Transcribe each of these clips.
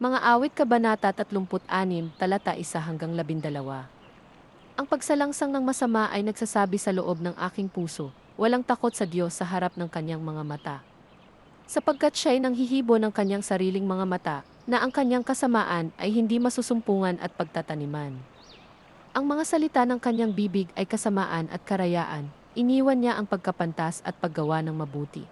Mga awit kabanata 36, talata 1 hanggang 12. Ang pagsalangsang ng masama ay nagsasabi sa loob ng aking puso, walang takot sa Diyos sa harap ng kanyang mga mata. Sapagkat siya'y nanghihibo ng kanyang sariling mga mata, na ang kanyang kasamaan ay hindi masusumpungan at pagtataniman. Ang mga salita ng kanyang bibig ay kasamaan at karayaan, iniwan niya ang pagkapantas at paggawa ng mabuti.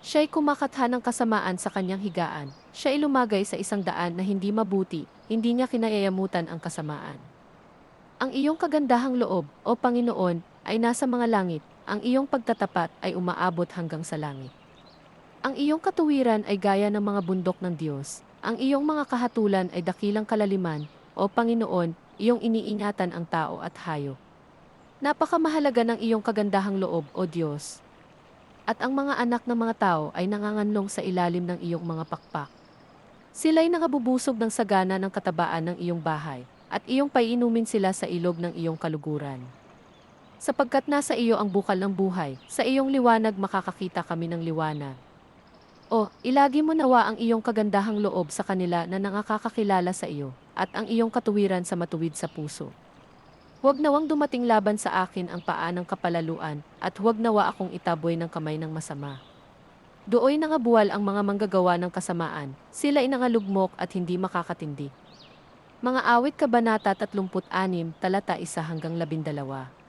Siya'y kumakatha ng kasamaan sa kanyang higaan. Siya'y lumagay sa isang daan na hindi mabuti, hindi niya kinayayamutan ang kasamaan. Ang iyong kagandahang loob, o Panginoon, ay nasa mga langit, ang iyong pagtatapat ay umaabot hanggang sa langit. Ang iyong katuwiran ay gaya ng mga bundok ng Diyos, ang iyong mga kahatulan ay dakilang kalaliman, o Panginoon, iyong iniingatan ang tao at hayop. Napakamahalaga ng iyong kagandahang loob, o Diyos, at ang mga anak ng mga tao ay nanganganlong sa ilalim ng iyong mga pakpak. Sila'y nangabubusog ng sagana ng katabaan ng iyong bahay, at iyong paiinumin sila sa ilog ng iyong kaluguran. Sapagkat nasa iyo ang bukal ng buhay, sa iyong liwanag makakakita kami ng liwanag. O, ilagi mo nawa ang iyong kagandahang loob sa kanila na nangakakakilala sa iyo, at ang iyong katuwiran sa matuwid sa puso. Huwag nawang dumating laban sa akin ang paa ng kapalaluan, at huwag nawa akong itaboy ng kamay ng masama. Dooy nangabuwal ang mga manggagawa ng kasamaan, sila inangalugmok at hindi makakatindi. Mga awit kabanata 36, talata 1 hanggang 12.